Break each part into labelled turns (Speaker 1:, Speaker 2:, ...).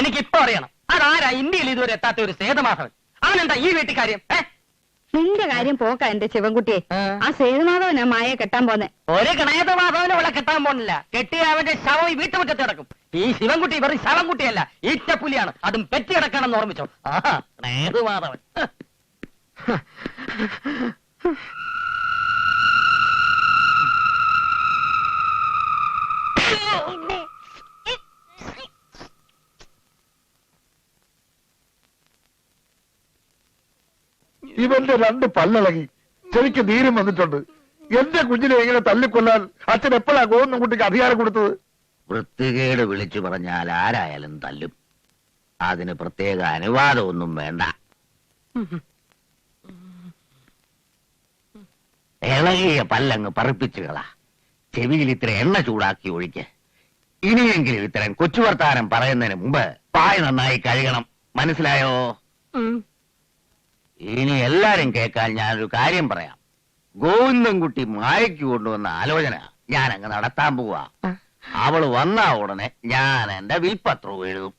Speaker 1: എനിക്ക് ഇപ്പൊ അറിയണം. അതാരാ ഇന്ത്യയിൽ ഇതുവരെ എത്താത്ത ഒരു സേതമാധവൻ? അവനെന്താ ഈ വീട്ടിൽ കാര്യം? ഏ?
Speaker 2: നിന്റെ കാര്യം പോക്ക എന്റെ ശിവൻകുട്ടിയെ.
Speaker 1: ആ.
Speaker 2: ആ സേതുമാധവനാ മായയെ കെട്ടാൻ പോന്നെ.
Speaker 1: ഒരു ഗണേതമാധവനെ ഇവിടെ കെട്ടാൻ പോണില്ല. കെട്ടിയ അവന്റെ ശവം ഈ വീട്ടുമുറ്റത്ത് കിടക്കും. ഈ ശിവൻകുട്ടി വെറും ശവൻകുട്ടിയല്ല ഈറ്റപ്പുലിയാണ്. അതും പെറ്റി കിടക്കണമെന്ന് ഓർമ്മിച്ചോ? ആഹാ ഗണേതമാധവൻ
Speaker 3: ഇവന്റെ രണ്ട് പല്ലിളകി. ചെവിക്ക് നീരും വന്നിട്ടുണ്ട്. എന്റെ കുഞ്ഞിനെ എങ്ങനെ തല്ലിക്കൊല്ലാൻ അച്ഛൻ എപ്പോഴാ ഗോവിന്ദൻ കുട്ടിക്ക് അധികാരം കൊടുത്തത്?
Speaker 4: വൃത്തികേട് വിളിച്ചു പറഞ്ഞാൽ ആരായാലും തല്ലും. അതിന് പ്രത്യേക അനുവാദമൊന്നും വേണ്ട. ഇളകിയ പല്ലങ്ങ് പറപ്പിച്ചു കള. ചെവിയിൽ ഇത്ര എണ്ണ ചൂടാക്കി ഒഴിക്ക്. ഇനിയെങ്കിലും ഇത്തരം കൊച്ചുവർത്താനം പറയുന്നതിന് മുമ്പ് പായ നന്നായി കഴുകണം. മനസ്സിലായോ? ഇനി എല്ലാരും കേൾക്കാൻ ഞാനൊരു കാര്യം പറയാം. ഗോവിന്ദൻകുട്ടി മായയ്ക്ക് കൊണ്ടുവന്ന ആലോചന ഞാൻ അങ്ങ് നടത്താൻ പോവാ. അവൾ വന്ന ഉടനെ ഞാൻ എന്റെ വിൽപത്രവും എഴുതും.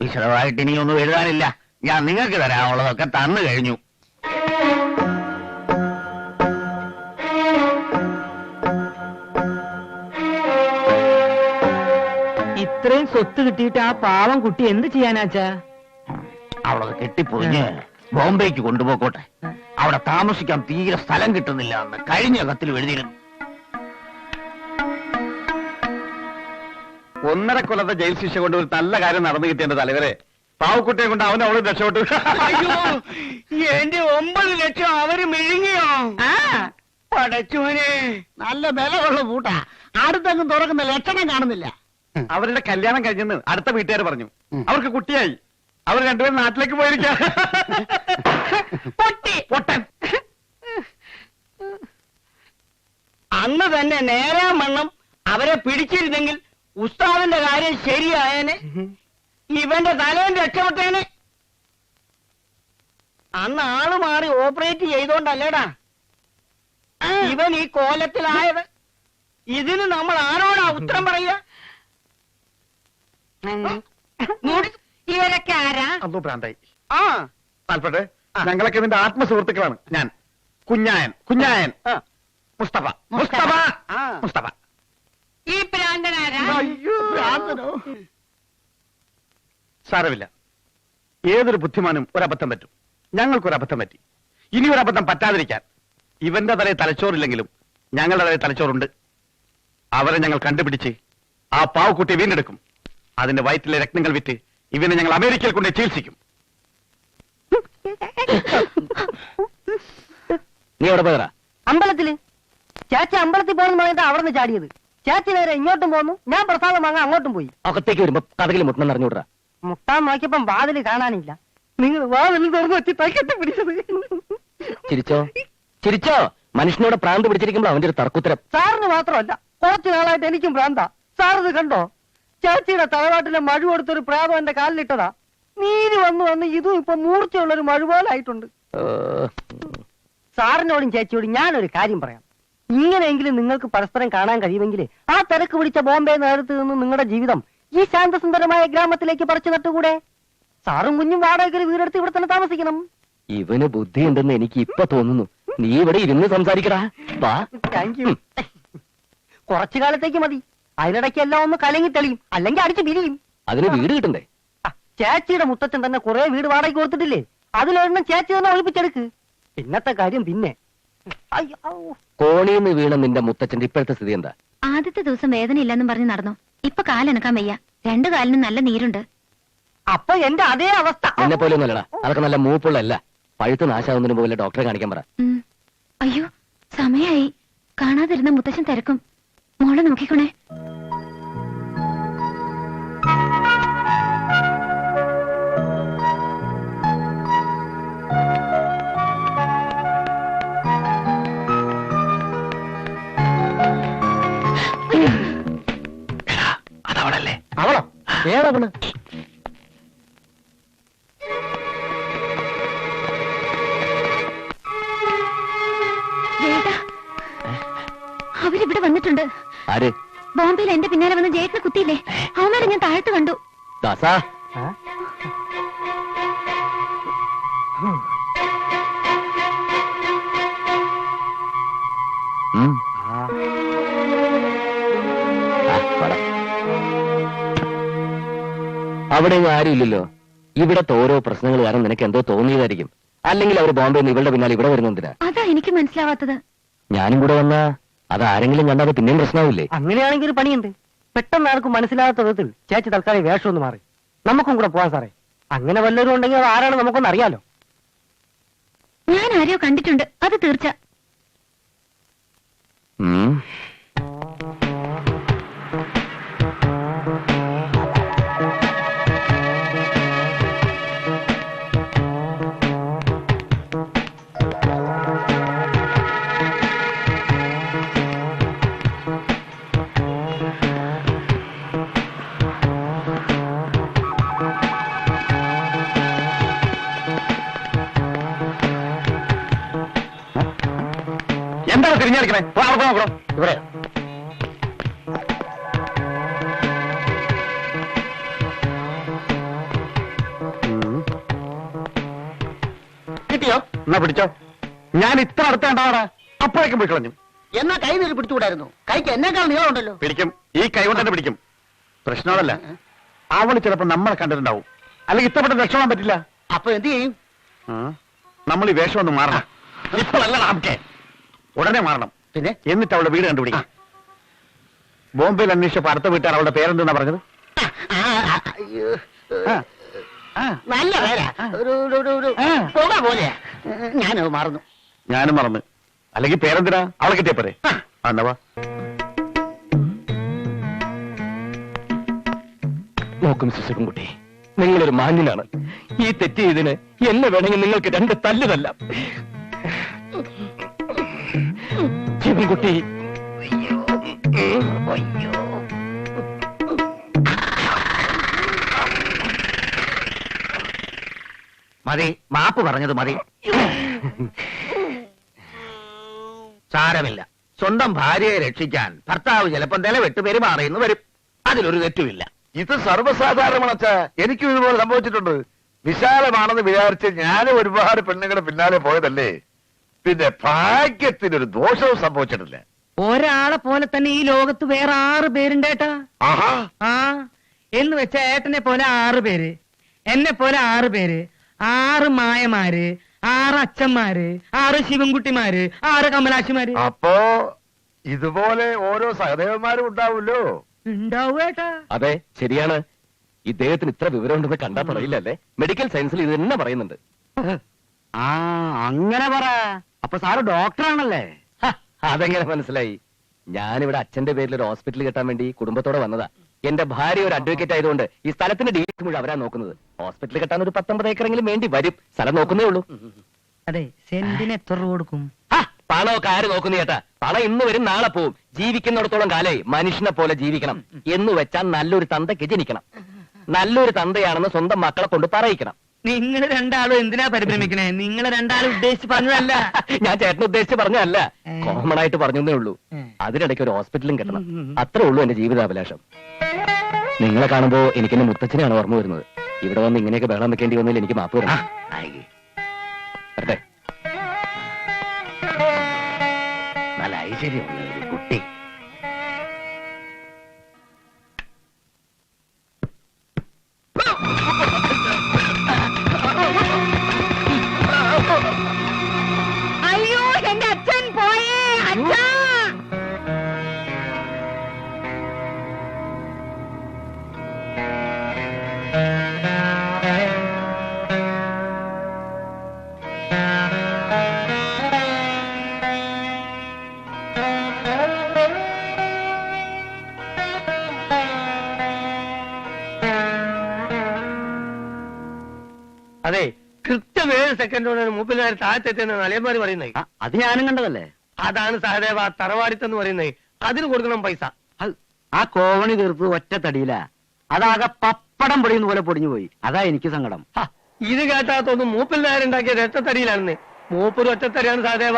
Speaker 4: വിശദമായിട്ട് ഇനിയൊന്നും എഴുതാനില്ല. ഞാൻ നിങ്ങൾക്ക് തരാനുള്ളതൊക്കെ തന്നു കഴിഞ്ഞു.
Speaker 1: ഇത്രയും സ്വത്ത് കിട്ടിയിട്ട് ആ പാവം കുട്ടി എന്ത് ചെയ്യാനാച്ചാ
Speaker 4: അവളത് കെട്ടിപ്പൊതിഞ്ഞ് ബോംബെക്ക് കൊണ്ടുപോക്കോട്ടെ. അവിടെ താമസിക്കാൻ തീരെ സ്ഥലം കിട്ടുന്നില്ല എന്ന് കഴിഞ്ഞ കത്തിൽ എഴുതിയിരുന്നു.
Speaker 3: ഒന്നര കൊല്ലത്തെ ജയിൽ ശിക്ഷ കൊണ്ട് ഒരു നല്ല കാര്യം നടന്നു കിട്ടിയ തലവരെ. പാവക്കുട്ടിയെ കൊണ്ട് അവൻ അവൾ രക്ഷപ്പെട്ടു.
Speaker 1: അയ്യോ എന്റെ ഒമ്പത് ലക്ഷം അവർ മെഴുങ്ങിയോ പടച്ചുവനെ
Speaker 5: നല്ല ബലമുള്ള കൂട്ടാ അടുത്തെങ്ങും തുറക്കുന്ന ലക്ഷണം കാണുന്നില്ല.
Speaker 3: അവരുടെ കല്യാണം കഴിഞ്ഞെന്ന് അടുത്ത വീട്ടുകാർ പറഞ്ഞു. അവർക്ക് കുട്ടിയായി. അവർ രണ്ടുപേരും നാട്ടിലേക്ക് പോയിരിക്കാം.
Speaker 1: പൊട്ടി. പൊട്ടൻ. അന്ന് തന്നെ നേരാ മണ്ണം അവരെ പിടിച്ചിരുന്നെങ്കിൽ ഉസ്താദിന്റെ കാര്യം ശരിയായേനെ. ഇവന്റെ തലേം രക്ഷപ്പെട്ടേനെ. അന്ന് ആൾ മാറി ഓപ്പറേറ്റ് ചെയ്തോണ്ടല്ലേടാ. ഇവൻ ഈ കോലത്തിലായത്. ഇതിന് നമ്മൾ ആരോടാ ഉത്തരം പറയുക?
Speaker 2: ഇവരൊക്കെ ആരാ?
Speaker 3: അന്തോ പ്രാന്തായി
Speaker 1: ആ.
Speaker 3: താല്പട്ടെ ഞങ്ങളൊക്കെ നിന്റെ ആത്മസുഹൃത്തുക്കളാണ്. ഞാൻ കുഞ്ഞായൻ കുഞ്ഞായൻ.
Speaker 1: ആ.
Speaker 3: മുസ്തഫ മുസ്തഫ.
Speaker 1: ആ.
Speaker 3: മുസ്തഫ.
Speaker 2: ഈ പ്രാന്തനാരാ
Speaker 3: സാരമില്ല. ഏതൊരു ബുദ്ധിമാനും ഒരബദ്ധം പറ്റും. ഞങ്ങൾക്കൊരു അബദ്ധം പറ്റി. ഇനി ഒരു അബദ്ധം പറ്റാതിരിക്കാൻ ഇവന്റെ തലയിൽ തലച്ചോറില്ലെങ്കിലും ഞങ്ങളുടെ തലയിൽ തലച്ചോറുണ്ട്. അവരെ ഞങ്ങൾ കണ്ടുപിടിച്ച് ആ പാവക്കുട്ടിയെ വീണ്ടെടുക്കും. അതിന്റെ വയറ്റിലെ രക്തങ്ങൾ വിറ്റ് ഇവനെ ഞങ്ങൾ അമേരിക്കയിൽ കൊണ്ട് ചികിത്സിക്കും.
Speaker 4: നീ എവിടെ പോയതാ
Speaker 5: അമ്പലത്തിൽ? ചേച്ചി അമ്പലത്തിൽ പോകുന്ന പറഞ്ഞിട്ട് അവിടെ നിന്ന് ചാടിയത്. ചേച്ചി നേരെ ഇങ്ങോട്ടും പോന്നു. ഞാൻ പ്രസാദം വാങ്ങാൻ അങ്ങോട്ടും പോയി.
Speaker 4: അകത്തേക്ക് വരുമ്പോ കഥകിൽ മുട്ടണം അറിഞ്ഞുവിടാ
Speaker 5: മുട്ടാൻ നോക്കിയപ്പം വാതിൽ കാണാനില്ല. നിങ്ങൾ വാതിൽ തുറന്നു വെച്ച് തൈക്കത്തി പിടിച്ചത്.
Speaker 4: ചിരിച്ചോ? ചിരിച്ചോ? മനുഷ്യനോട് പ്രാന്ത് പിടിച്ചിരിക്കുമ്പോൾ അവന്റെ ഒരു തർക്കുത്തരം.
Speaker 5: സാറിന് മാത്രമല്ല കുറച്ചു നാളായിട്ട് എനിക്കും പ്രാന്താ. സാർ ഇത് കണ്ടോ? ചേച്ചിയുടെ തലവാട്ടിലെ മഴു കൊടുത്തൊരു പ്രേതം എന്റെ കാലിലിട്ടതാ. നീര് വന്നു വന്ന് ഇതും ഇപ്പൊ മൂർച്ചയുള്ള ഒരു മഴു പോലെ ആയിട്ടുണ്ട്. സാറിനോടും ചേച്ചിയോടും ഞാനൊരു കാര്യം പറയാം. ഇങ്ങനെയെങ്കിലും നിങ്ങൾക്ക് പരസ്പരം കാണാൻ കഴിയുമെങ്കിൽ ആ തിരക്ക് പിടിച്ച ബോംബെ നേരത്ത് നിന്ന് നിങ്ങളുടെ ജീവിതം ഈ ശാന്തസുന്ദരമായ ഗ്രാമത്തിലേക്ക് പറിച്ചു നട്ടുകൂടെ സാറും കുഞ്ഞും വാടകയ്ക്ക് വീടെടുത്ത് ഇവിടെ തന്നെ താമസിക്കണം.
Speaker 4: ഇവന് ബുദ്ധിയുണ്ടെന്ന് എനിക്ക് ഇപ്പൊ തോന്നുന്നു. നീ ഇവിടെ ഇരുന്ന് സംസാരിക്കടാ. വാ.
Speaker 5: താങ്ക് യു കുറച്ചു കാലത്തേക്ക് മതി. അതിനിടയ്ക്ക് എല്ലാം ഒന്ന് കലങ്ങി തെളിയും. അല്ലെങ്കിൽ അടിച്ച് പിരിയും
Speaker 4: അതിന് വീട് കിട്ടണ്ടേ?
Speaker 5: ആ, ചേച്ചിയുടെ മുത്തച്ഛൻ തന്നെ കുറെ വീട് വാടകയ്ക്ക് കൊടുത്തിട്ടില്ലേ? അതിലൊരെണ്ണം ചേച്ചി തന്നെ ഒഴിപ്പിച്ചെടുക്ക് പിന്നത്തെ കാര്യം പിന്നെ. അയ്യോ, ഔ.
Speaker 4: കോണിന്ന് വീണ നിന്റെ മുത്തച്ഛന്റെ ഇപ്പോഴത്തെ സ്ഥിതി എന്താ?
Speaker 6: ആദ്യത്തെ ദിവസം വേദന ഇല്ലെന്നും പറഞ്ഞ് നടന്നു. ഇപ്പൊ കാലനക്കാൻ വയ്യ. രണ്ടു കാലിനും നല്ല നീരുണ്ട്.
Speaker 5: അപ്പൊ എന്റെ അതേ അവസ്ഥ.
Speaker 4: എന്നെ പോലെ ഒന്നല്ലടാ അതൊക്കെ നല്ല മൂപ്പുള്ളല്ല പഴുത്ത് നാശാവുന്നതിന് പോലെ ഡോക്ടറെ കാണിക്കാൻ പറ.
Speaker 6: ഉം. അയ്യോ സമയായി. കാണാതിരുന്ന മുത്തശ്ശൻ തിരക്കും. മോളെ നോക്കിക്കോണേ.
Speaker 4: അതവളല്ലേ?
Speaker 3: അവളോ?
Speaker 6: ഏതവൾ
Speaker 4: ആര്?
Speaker 6: ബോംബെയിൽ എന്റെ പിന്നാലെ വന്ന് ജയേട്ടനെ കുത്തിയില്ലേ? അവന്മാരെ ഞാൻ താഴത്ത് കണ്ടു.
Speaker 7: ദാസാ? ഉം.
Speaker 5: ആ.
Speaker 7: ആ, വാടാ. അവിടെ ഇങ്ങ് ആരുമില്ലല്ലോ. ഇവിടത്തെ ഓരോ പ്രശ്നങ്ങൾ കാരണം നിനക്ക് എന്തോ തോന്നിയതായിരിക്കും. അല്ലെങ്കിൽ അവർ ബോംബെ നിന്ന് ഇവളുടെ പിന്നാലെ ഇവിടെ വരുന്നതിനാ
Speaker 6: അതാ എനിക്ക് മനസ്സിലാവാത്തത്.
Speaker 7: ഞാനും കൂടെ വന്നാ അത് ആരെങ്കിലും കണ്ടാൽ പിന്നെയും പ്രശ്നമാവില്ലേ
Speaker 5: അങ്ങനെയാണെങ്കിൽ ഒരു പണിയുണ്ട്. പെട്ടെന്ന് ആർക്കും മനസ്സിലാകാത്ത വിധത്തിൽ ചേച്ചി തൽക്കാലം വേഷം ഒന്ന് മാറി. നമുക്കും കൂടെ പോവാൻ സാറേ. അങ്ങനെ വല്ലവരും ഉണ്ടെങ്കിൽ അത് ആരാണ് നമുക്കൊന്ന് അറിയാലോ.
Speaker 6: ഞാൻ ആരെയോ കണ്ടിട്ടുണ്ട്. അത് തീർച്ച.
Speaker 8: എന്താണ് തിരിഞ്ഞടിക്കണേ? ഇവിടെ.
Speaker 5: കിട്ടിയോ?
Speaker 8: എന്നാ പിടിച്ചോ. ഞാൻ ഇത്ര അടുത്ത കണ്ടാടാ. അപ്പോഴേക്കും പോയി കളഞ്ഞു.
Speaker 5: എന്നാ കൈ നീര് പിടിച്ചുകൂടായിരുന്നു? കൈക്ക് എന്നെക്കാൾ നീളമുണ്ടല്ലോ.
Speaker 8: പിടിക്കും. ഈ കൈ കൊണ്ട് തന്നെ പിടിക്കും. പ്രശ്നമല്ല. അവൾ ചിലപ്പോ നമ്മളെ കണ്ടിട്ടുണ്ടാവും. അല്ലെങ്കിൽ ഇഷ്ടപ്പെട്ട രക്ഷപ്പെടാൻ പറ്റില്ല.
Speaker 5: അപ്പൊ എന്ത് ചെയ്യും?
Speaker 8: നമ്മൾ ഈ വേഷം ഒന്ന് മാറണം. ഇപ്പോഴല്ല നമുക്ക് ഉടനെ മാറണം.
Speaker 5: പിന്നെ?
Speaker 8: എന്നിട്ട് അവളുടെ വീട് കണ്ടുപിടിക്കാം. ബോംബെയിൽ അന്വേഷിച്ചപ്പോ അടുത്ത വീട്ടുകാർ അവളുടെ പേരെന്തെന്നാ പറഞ്ഞത്.
Speaker 5: നല്ല പേരാ. ഒരു. പുക പോലെയാ. ഞാനത് മറന്നു.
Speaker 8: ഞാനും മറന്ന്. അല്ലെങ്കിൽ പേരെന്തിനാ? അവളെ കിട്ടിയ പോരെ. എന്നാ വാ.
Speaker 7: നോക്കും ശിശുക്കുട്ടി നിങ്ങളൊരു മാന്യനാണ്. ഈ തെറ്റ് ചെയ്തിന് എന്നെ വേണമെങ്കിൽ നിങ്ങൾക്ക് രണ്ട് തല്ലുതല്ല ശിവൻകുട്ടി
Speaker 4: മതി മാപ്പ് പറഞ്ഞത് മതി. സാരമില്ല. സ്വന്തം ഭാര്യയെ രക്ഷിക്കാൻ ഭർത്താവ് ചിലപ്പം നിലവിട്ട് പെരുമാറിയെന്ന് വരും. അതിലൊരു തെറ്റുമില്ല.
Speaker 8: ഇത് സർവസാധാരണമാണ് എനിക്കും ഇതുപോലെ സംഭവിച്ചിട്ടുണ്ട്. വിശാലമാണെന്ന് വിചാരിച്ച് ഞാനും ഒരുപാട് പെണ്ണുങ്ങളുടെ പിന്നാലെ പോയതല്ലേ? പിന്നെ ഭാഗ്യത്തിനൊരു ദോഷവും സംഭവിച്ചിട്ടില്ല.
Speaker 9: ഒരാളെ പോലെ തന്നെ ഈ ലോകത്ത് വേറെ ആറ് പേരുണ്ട് ഏട്ടാ.
Speaker 8: ആഹാ.
Speaker 9: ആ എന്ന് വെച്ച ഏട്ടനെ പോലെ ആറ് പേര് എന്നെ പോലെ ആറ് പേര് ആറ് മായമാര് ആറ് അച്ഛന്മാര് ആറ് ശിവൻകുട്ടിമാര് ആറ് കമലാക്ഷിമാര്
Speaker 8: അപ്പോ ഇതുപോലെ ഓരോ സഹദേവന്മാരും ഉണ്ടാവുമല്ലോ.
Speaker 9: ഉണ്ടാവും ഏട്ടാ.
Speaker 7: അതെ ശരിയാണ്. ഇദ്ദേഹത്തിന് ഇത്ര വിവരം ഉണ്ടെന്ന് കണ്ടാ പറയില്ലല്ലേ? മെഡിക്കൽ സയൻസിൽ ഇത് തന്നെ പറയുന്നുണ്ട്.
Speaker 5: ആ അങ്ങനെ പറ. അപ്പൊ സാറ് ഡോക്ടറാണല്ലേ?
Speaker 7: അതെങ്ങനെ മനസ്സിലായി? ഞാനിവിടെ അച്ഛന്റെ പേരിൽ ഒരു ഹോസ്പിറ്റൽ കിട്ടാൻ വേണ്ടി കുടുംബത്തോടെ വന്നതാ. എന്റെ ഭാര്യ ഒരു അഡ്വക്കേറ്റ് ആയതുകൊണ്ട് ഈ സ്ഥലത്തിന്റെ ഡീറ്റ് മുഴുവൻ അവരാ നോക്കുന്നത്. ഹോസ്പിറ്റൽ കിട്ടാൻ ഒരു പത്തൊമ്പത് ഏക്കറെങ്കിലും വേണ്ടി വരും. സ്ഥലം നോക്കുന്നേ ഉള്ളൂ.
Speaker 9: അതെ സെന്റിന് എത്ര രൂപ കൊടുക്കും?
Speaker 7: പണമൊക്കെ ആര് നോക്കുന്നു ചേട്ടാ? പണം ഇന്ന് വരും നാളെ പോവും. ജീവിക്കുന്നിടത്തോളം കാലേ മനുഷ്യനെ പോലെ ജീവിക്കണം. എന്ന് വെച്ചാൽ നല്ലൊരു തന്തയ്ക്ക് ജനിക്കണം. നല്ലൊരു തന്തയാണെന്ന് സ്വന്തം മക്കളെ കൊണ്ട് പറയിക്കണം.
Speaker 9: നിങ്ങൾ രണ്ടാളും എന്തിനാ പരിഭ്രമിക്കണേ? നിങ്ങൾ രണ്ടാളും ഉദ്ദേശിച്ച് പറഞ്ഞതല്ല.
Speaker 7: ഞാൻ ചേട്ടൻ ഉദ്ദേശിച്ച്
Speaker 9: പറഞ്ഞതല്ല.
Speaker 7: കോമൺ ആയിട്ട് പറഞ്ഞേ ഉള്ളൂ. അതിനിടയ്ക്ക് ഒരു ഹോസ്പിറ്റലും കിട്ടണം. അത്രേ ഉള്ളൂ എന്റെ ജീവിതാഭിലാഷം. നിങ്ങളെ കാണുമ്പോ എനിക്ക് എന്റെ മുത്തച്ഛനെയാണ് ഓർമ്മ വരുന്നത്. ഇവിടെ വന്ന് ഇങ്ങനെയൊക്കെ ബഹളം വെക്കേണ്ടി വന്നതിൽ എനിക്ക് മാപ്പ് വരണം. വരട്ടെ.
Speaker 4: നല്ല ഐശ്വര്യമുള്ള
Speaker 5: അതെ കൃത്യം ഏഴ് സെക്കൻഡ് കൊണ്ട് മൂപ്പിൽ നേരെ താഴത്തെത്തുന്ന നലയന്മാര് പറയുന്നത്
Speaker 8: അത് ഞാനും കണ്ടതല്ലേ?
Speaker 5: അതാണ് സഹദേവ തറവാടിത്തെന്ന് പറയുന്നത് അതിന് കൊടുക്കണം പൈസ.
Speaker 8: ആ കോവണി തീർപ്പ് ഒറ്റ തടിയില. അതാകെ പപ്പടം പൊടിയുന്ന പോലെ പൊടിഞ്ഞു പോയി. അതാ എനിക്ക് സങ്കടം.
Speaker 5: ഇത് കേട്ടാത്തൊന്നും മൂപ്പിൽ നേരുണ്ടാക്കിയ ഒറ്റത്തടിയിലാണെന്ന് മൂപ്പൊരു ഒറ്റത്തടിയാണ് സഹദേവ.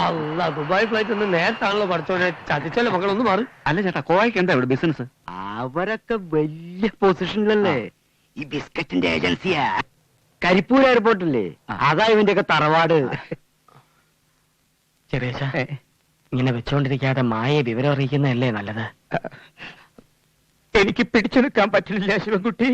Speaker 9: അല്ല ദുബായ് ഫ്ലൈറ്റ് ഒന്ന് നേരത്താണല്ലോ പഠിച്ചോനെ. ചതിച്ചല്ലോ മക്കളൊന്നും മാറി.
Speaker 8: അല്ല ചേട്ടാ കോയക്ക് എന്താ ഇവിടെ ബിസിനസ്
Speaker 5: അവരൊക്കെ വലിയ പൊസിഷനിലല്ലേ
Speaker 4: ഈ ബിസ്ക്കറ്റിന്റെ ഏജൻസിയാ.
Speaker 5: കരിപ്പൂർ എയർപോർട്ടില്ലേ അതാ ഇവന്റെ ഒക്കെ തറവാട്
Speaker 9: ചെറിയ ഇങ്ങനെ വെച്ചോണ്ടിരിക്കാതെ മായെ വിവരം അറിയിക്കുന്നതല്ലേ നല്ലത്? എനിക്ക് പിടിച്ചെടുക്കാൻ നിൽക്കാൻ പറ്റില്ല ശിവൻകുട്ടി.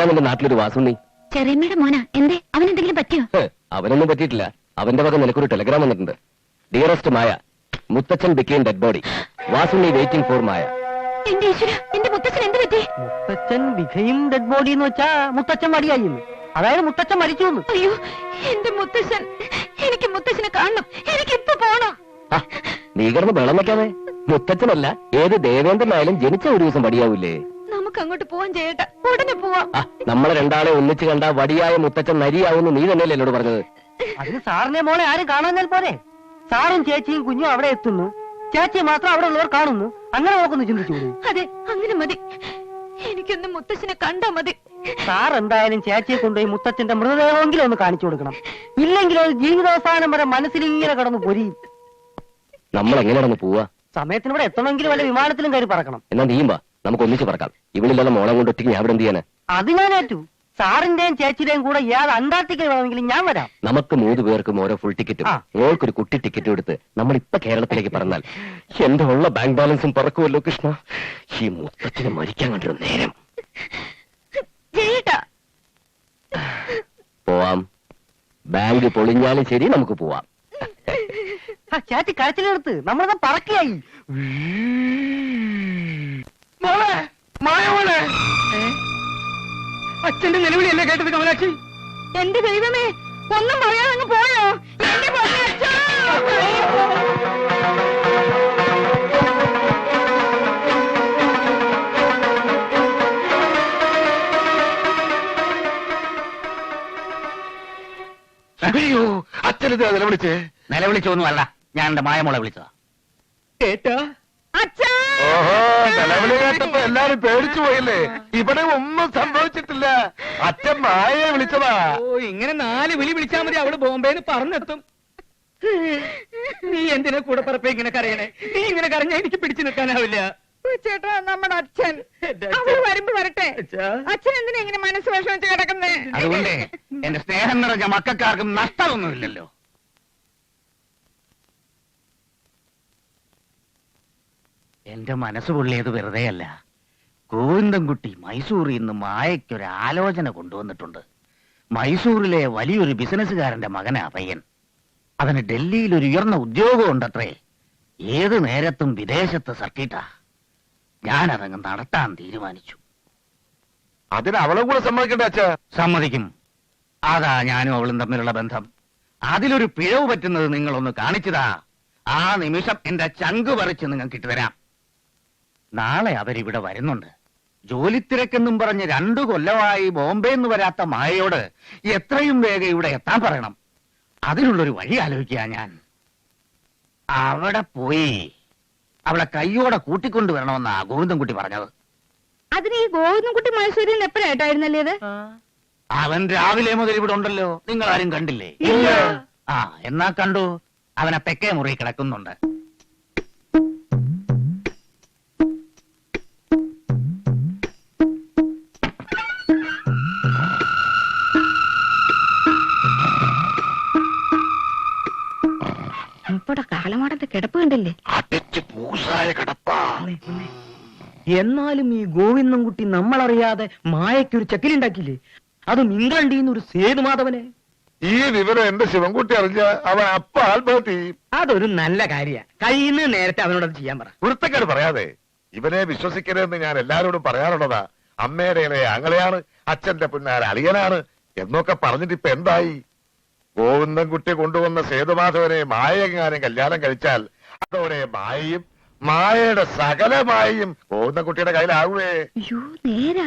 Speaker 7: ആരാ നിന്റെ നാട്ടിലൊരു വാസുണ്ണി?
Speaker 6: ചെറിയമ്മയുടെ മോനാ. എന്തേ? അവൻ എന്തെങ്കിലും പറ്റിയോ
Speaker 7: അവനൊന്നും പറ്റിയിട്ടില്ല. അവന്റെ വക നിനക്കൊരു ടെലഗ്രാം വന്നിട്ടുണ്ട്. ഡിയറസ്റ്റ് മായ മുത്തച്ഛൻ became dead body Vasunni waiting for Maya.
Speaker 6: എന്റെ ഈശ്വര എന്റെ മുത്തച്ഛൻ എന്ത് പറ്റി?
Speaker 5: മുത്തച്ഛൻ ഡെഡ് ബോഡി എന്ന് വെച്ചാ മുത്തച്ഛൻ അതായത് മുത്തച്ഛൻ മരിച്ചു
Speaker 6: അയ്യോ എന്റെ മുത്തച്ഛൻ. എനിക്ക് മുത്തച്ഛനെ കാണണം. എനിക്ക് ഇപ്പൊ പോണം.
Speaker 7: നീ കിടന്ന് വെള്ളം വെക്കാതെ. മുത്തച്ഛനല്ല ഏത് ദേവേന്ദ്രനായാലും ജനിച്ച ഒരു ദിവസം വടിയാവൂലേ?
Speaker 6: നമുക്ക് അങ്ങോട്ട് പോവാൻ ചെയ്യട്ടെ. ഉടനെ പോവാം.
Speaker 7: നമ്മളെ രണ്ടാളെ ഒന്നിച്ചു കണ്ട വടിയായ മുത്തച്ഛൻ നരിയാവും നീ തന്നെയല്ലേ എന്നോട് പറഞ്ഞത്?
Speaker 5: അതിന് സാറിനെ മോളെ ആരും കാണാഞ്ഞാൽ പോരെ. സാറും ചേച്ചിയും കുഞ്ഞും അവിടെ എത്തുന്നു. ചേച്ചി മാത്രം അവിടെ ഉള്ളവർ കാണുന്നു. അങ്ങനെ നോക്കുന്നു ചിന്തിച്ചു
Speaker 6: അതെ അങ്ങനെ മതി. എനിക്കൊന്ന് മുത്തച്ഛനെ കണ്ടാ മതി.
Speaker 5: സാർ എന്തായാലും ചേച്ചിയെ കൊണ്ടുപോയി മുത്തച്ഛന്റെ മൃതദേഹമെങ്കിലും ഒന്ന് കാണിച്ചു കൊടുക്കണം. ഇല്ലെങ്കിൽ ഒരു ജീവിതാവസാനം വരെ മനസ്സിൽ ഇങ്ങനെ കിടന്ന് പൊരിയും.
Speaker 7: നമ്മൾ എങ്ങനെയാണെന്ന് പോവാ?
Speaker 5: സമയത്തിന് ഇവിടെ എത്തണമെങ്കിൽ വല്ല വിമാനത്തിലും കയറി പറക്കണം.
Speaker 7: എന്നാ നീയും വാ. നമുക്ക് ഒന്നിച്ച് പറക്കാം. ഇവളില്ലാതെ മോളെ കൊണ്ട് ഒറ്റയ്ക്ക് ഞാൻ ഇവിടെ എന്ത് ചെയ്യാനാ?
Speaker 5: അത് ഞാൻ ഏറ്റു. സാറിന്റെയും ചേച്ചിയുടെയും കൂടെ ഏത് അന്റാർട്ടിക്കൽ വേണമെങ്കിലും ഞാൻ വരാം.
Speaker 7: നമുക്ക് മൂന്ന് പേർക്കും ഓരോ ഫുൾ ടിക്കറ്റും
Speaker 5: ആ.
Speaker 7: മോൾക്കൊരു കുട്ടി ടിക്കറ്റും എടുത്ത് നമ്മൾ ഇപ്പൊ കേരളത്തിലേക്ക് പറഞ്ഞാൽ എന്റെ ഉള്ള ബാങ്ക് ബാലൻസും പറക്കുമല്ലോ കൃഷ്ണ? ഈ മുത്തച്ഛന് മരിക്കാൻ കണ്ടൊരു നേരം.
Speaker 6: ജയേട്ടാ
Speaker 7: പോവാം. ബാങ്ക് പൊളിഞ്ഞാലും ശരി നമുക്ക് പോവാം.
Speaker 5: ആ, ചേച്ചി കരച്ചിലെടുത്ത് നമ്മളത് പറക്കിയായി.
Speaker 9: മോളെ മായ മോളെ. അച്ഛന്റെ നിലവിളിയല്ലേ കേട്ടത് കമലാക്ഷി?
Speaker 2: എന്റെ ദൈവമേ ഒന്നും പറയാതെ അങ്ങ് പോയോ? എന്റെ പൊന്നച്ഛാ!
Speaker 8: അയ്യോ അച്ഛനത് നിലവിളിച്ചേ?
Speaker 4: നിലവിളിച്ചൊന്നുമല്ല. ഞാൻ എന്റെ മായമോളെ വിളിച്ചതാ.
Speaker 9: കേട്ടാ
Speaker 2: അച്ഛാ!
Speaker 8: ഓഹോ. നിലവിളി കേട്ടപ്പോ എല്ലാരും പേടിച്ചു പോയില്ലേ? ഇവിടെ ഒന്നും സംഭവിച്ചിട്ടില്ല. അച്ഛൻ മായയെ വിളിച്ചതാ.
Speaker 9: ഓ ഇങ്ങനെ നാല് വിളി വിളിച്ചാ മതി. അവൾ ബോംബെന്ന് പറഞ്ഞെത്തും. നീ എന്തിനാ കൂടെ പറപ്പ ഇങ്ങനെ കരയണേ? നീ ഇങ്ങനെ കരഞ്ഞാ എനിക്ക് പിടിച്ചു നിൽക്കാനാവില്ല.
Speaker 2: ചേട്ടാ നമ്മുടെ അച്ഛൻ.
Speaker 9: എന്റെ അച്ഛൻ.
Speaker 2: അവൾ വരുമ്പോ വരട്ടെ.
Speaker 9: അച്ഛാ.
Speaker 2: അച്ഛൻ എന്തിനാ ഇങ്ങനെ മനസ്സ് വിഷമിച്ച് കിടക്കുന്നേ?
Speaker 4: അതുകൊണ്ട് എന്റെ സ്നേഹം നിറഞ്ഞ മക്കൾക്കാർക്കും നഷ്ടമൊന്നുമില്ലല്ലോ. എന്റെ മനസ്സ് പൊള്ളിയത് വെറുതെയല്ല. ഗോവിന്ദൻകുട്ടി മൈസൂരിൽ നിന്ന് മായയ്ക്കൊരു ആലോചന കൊണ്ടുവന്നിട്ടുണ്ട്. മൈസൂരിലെ വലിയൊരു ബിസിനസ്സുകാരന്റെ മകനാ പയ്യൻ. അവന് ഡൽഹിയിൽ ഒരു ഉയർന്ന ഉദ്യോഗം ഉണ്ടത്രേ. ഏത് നേരത്തും വിദേശത്ത് സർക്കിട്ടാ. ഞാനതങ്ങ് നടത്താൻ തീരുമാനിച്ചു.
Speaker 8: അതിന് അവളെ കൂടെ സമ്മതിക്കണ്ട അച്ഛ?
Speaker 4: സമ്മതിക്കും. അതാ ഞാനും അവളും തമ്മിലുള്ള ബന്ധം. അതിലൊരു പിഴവ് പറ്റുന്നത് നിങ്ങളൊന്ന് കാണിച്ചതാ. ആ നിമിഷം എന്റെ ചങ്ക് പറിച്ച് നിങ്ങൾക്ക് ഇട്ടുതരാം നാളെ അവരിവിടെ വരുന്നുണ്ട്. ജോലിത്തിരക്കെന്നും പറഞ്ഞ് രണ്ടു കൊല്ലമായി ബോംബെ എന്ന് വരാത്ത മായയോട് എത്രയും വേഗം ഇവിടെ എത്താൻ പറയണം. അതിനുള്ളൊരു വഴി ആലോചിക്കുക ഞാൻ. അവിടെ പോയി അവളെ കയ്യോടെ കൂട്ടിക്കൊണ്ടുവരണമെന്നാ ഗോവിന്ദൻകുട്ടി പറഞ്ഞത്.
Speaker 2: അതിന് ഈ ഗോവിന്ദൻകുട്ടി മൈസൂരിൽ നിന്ന് എപ്പോഴായിട്ടായിരുന്നല്ലേ
Speaker 4: അവൻ രാവിലെ മുതൽ ഇവിടെ ഉണ്ടല്ലോ. നിങ്ങൾ ആരും കണ്ടില്ലേ. ആ എന്നാ കണ്ടു? അവനെ തെക്കേ മുറി കിടക്കുന്നുണ്ട്.
Speaker 9: എന്നാലും ഈ ഗോവിന്ദൻകുട്ടി നമ്മളറിയാതെ മായയ്ക്കൊരു ചക്കിലുണ്ടാക്കില്ലേ അതും ഇംഗ്ലണ്ടിൽ നിന്ന് ഒരു സേതുമാധവനെ
Speaker 8: ഈ വിവരം എന്റെ ശിവൻകുട്ടി അറിഞ്ഞ അവൻ അപ്പ ആത്മഹത്യ ചെയ്യും.
Speaker 9: അതൊരു നല്ല കാര്യ. കയ്യിന്ന് നേരത്തെ അവനോട് അത് ചെയ്യാൻ പറ.
Speaker 8: വൃത്തക്കേട് പറയാതെ. ഇവനെ വിശ്വസിക്കരുതെന്ന് ഞാൻ എല്ലാരോടും പറയാറുള്ളതാ. അമ്മയുടെ ഇളയ അങ്ങളെയാണ് അച്ഛന്റെ പിന്നാലെ അളിയനാണ് എന്നൊക്കെ പറഞ്ഞിട്ട് ഇപ്പൊ എന്തായി? ഗോവിന്ദൻകുട്ടി കൊണ്ടുവന്ന സേതുമാധവനെ മായെങ്ങാനും കല്യാണം കഴിച്ചാൽ അതോടെ മായയും മായയുടെ സകല മായയും കുട്ടിയുടെ
Speaker 6: കയ്യിലാവേ നേരാ.